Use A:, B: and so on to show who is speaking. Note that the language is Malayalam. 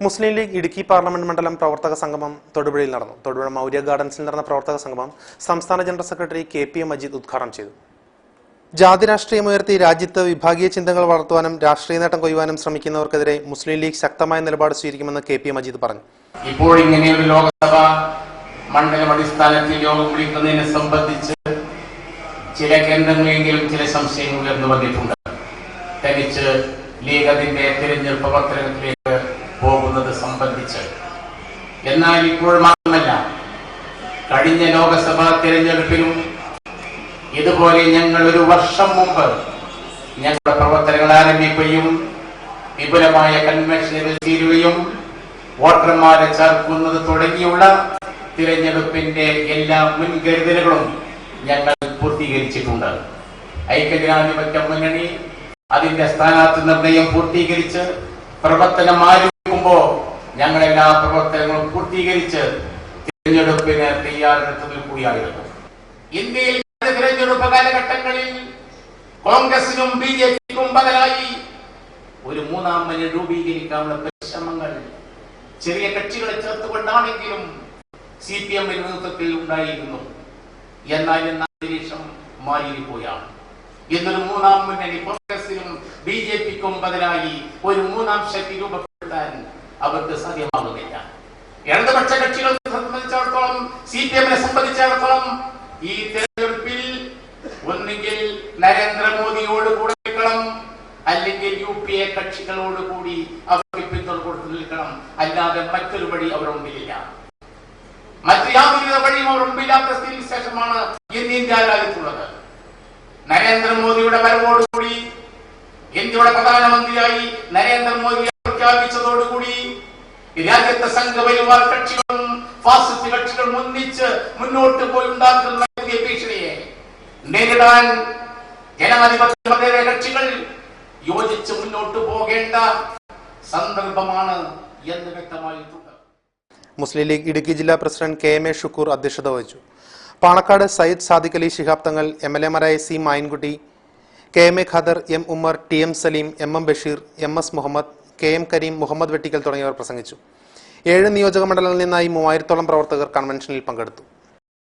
A: മുസ്ലിം ലീഗ് ഇടുക്കി പാർലമെന്റ് മണ്ഡലം പ്രവർത്തക സംഗമം തൊടുപുഴയിൽ നടന്നു. തൊടുപുഴ മൗര്യ ഗാർഡൻസിൽ നടന്ന പ്രവർത്തക സംഗമം സംസ്ഥാന general secretary K P M Majeed ഉദ്ഘാടനം ചെയ്തു. ജാതി രാഷ്ട്രീയമുയർത്തി രാജ്യത്ത് വിഭാഗീയ ചിന്തകൾ വളർത്തുവാനും രാഷ്ട്രീയ നേട്ടം കൊയ്യുവാനും ശ്രമിക്കുന്നവർക്കെതിരെ മുസ്ലിം ലീഗ് ശക്തമായ നിലപാട് സ്വീകരിക്കുമെന്ന് കെ പി മജീദ് പറഞ്ഞു.
B: ഇപ്പോൾ ഇങ്ങനെയൊരു ലോകസഭ മണ്ഡലം അടിസ്ഥാനത്തിൽ യോഗം വിളിക്കുന്നതിനെ സംബന്ധിച്ച് ചില കേന്ദ്രങ്ങളെങ്കിലും ചില സംശയങ്ങൾ ഉയർന്നു വന്നിട്ടുണ്ട്. തനിച്ച് ലീഗ് അതിന്റെ തിരഞ്ഞെടുപ്പ് പ്രവർത്തനത്തിലേക്ക് സംബന്ധിച്ച് എന്നാൽ ഇപ്പോൾ മാത്രമല്ല കഴിഞ്ഞ ലോകസഭാ തിരഞ്ഞെടുപ്പിലും ഇതുപോലെ ഞങ്ങൾ ഒരു വർഷം മുമ്പ് ഞങ്ങളുടെ പ്രവർത്തനങ്ങൾ ആരംഭിക്കുകയും വിപുലമായ കൺവെൻഷനുകൾ ചേരുകയും വോട്ടർമാരെ ചേർക്കുന്നത് തുടങ്ങിയുള്ള തിരഞ്ഞെടുപ്പിന്റെ എല്ലാ മുൻകരുതലുകളും ഞങ്ങൾ പൂർത്തീകരിച്ചിട്ടുണ്ട്. ഐക്യജനാധിപത്യ മുന്നണി അതിന്റെ സ്ഥാനാർത്ഥി നിർണയം പൂർത്തീകരിച്ച് പ്രവർത്തനം ആരംഭിക്കുമ്പോൾ ഞങ്ങൾ എല്ലാ പ്രവർത്തനങ്ങളും പൂർത്തീകരിച്ച് തിരഞ്ഞെടുപ്പിന് തയ്യാറെടുത്തതിൽ കൂടിയായിരുന്നു. ഇന്ത്യയിൽ തിരഞ്ഞെടുപ്പ് കാലഘട്ടങ്ങളിൽ കോൺഗ്രസിനും ബി ജെ പിക്കും ബദലായി ഒരു മൂന്നാം മണി രൂപീകരിക്കാനുള്ള പരിശ്രമങ്ങൾ ചെറിയ കക്ഷികളെ ചേർത്തുകൊണ്ടാണെങ്കിലും സി പി എമ്മിന്റെ നേതൃത്വത്തിൽ ഉണ്ടായിരുന്നു. എന്നാൽ ഇന്ന് അന്തരീക്ഷം മാറിയിരിക്കുകയാണ്. ഇന്നൊരു മൂന്നാം മുന്നണി കോൺഗ്രസിനും ബി ജെ പിക്കും ബദലായി ഒരു മൂന്നാം ശക്തി രൂപപ്പെടുത്താൻ അവർക്ക് സാധ്യമാകുന്നില്ല. ഇടതുപക്ഷ കക്ഷികളെ സംബന്ധിച്ചിടത്തോളം സി പി എമ്മിനെ സംബന്ധിച്ചിടത്തോളം ഈ തെരഞ്ഞെടുപ്പിൽ ഒന്നുകിൽ നരേന്ദ്രമോദിയോട് കൂടെ നിൽക്കണം അല്ലെങ്കിൽ യു പി എ കക്ഷികളോട് കൂടി അവർക്ക് പിന്തുണ കൊടുത്തു നിൽക്കണം. അല്ലാതെ മറ്റൊരു വഴി അവർ മുമ്പിലില്ല. മറ്റു യാതൊരു വഴിയും അവർ മുമ്പില്ലാത്ത സ്ഥിതി ശേഷമാണ് ഇന്ന് ഇന്ത്യ രാജ്യത്തുള്ളത്. നരേന്ദ്രമോദിയുടെ വരവോടുകൂടി ഇന്ത്യയുടെ പ്രധാനമന്ത്രിയായി നരേന്ദ്രമോദിയെ പ്രഖ്യാപിച്ചതോടുകൂടി രാജ്യത്തെ സംഘപരിവാർ കക്ഷികളും ഫാസിസ്റ്റ് കക്ഷികളും ഒന്നിച്ച് മുന്നോട്ട് പോയി ഉണ്ടാക്കുന്ന പുതിയ ഭീഷണിയെ നേരിടാൻ ജനാധിപത്യ കക്ഷികൾ യോജിച്ച് മുന്നോട്ട് പോകേണ്ട സന്ദർഭമാണ് എന്ന് വ്യക്തമായിട്ടുണ്ട്
A: മുസ്ലിം ലീഗ് ഇടുക്കി ജില്ലാ president K M A Shukoor അധ്യക്ഷത വഹിച്ചു. Panakkad Sayyid Sadiq Ali Shihab Thangal M L എമാരായ C Mayankutty K M A Khader M Ummer T M Saleem M M Basheer M S Muhammad K M Kareem Muhammad Vettikkal തുടങ്ങിയവർ പ്രസംഗിച്ചു. ഏഴ് നിയോജക മണ്ഡലങ്ങളിൽ നിന്നായി മൂവായിരത്തോളം പ്രവർത്തകർ കൺവെൻഷനിൽ പങ്കെടുത്തു.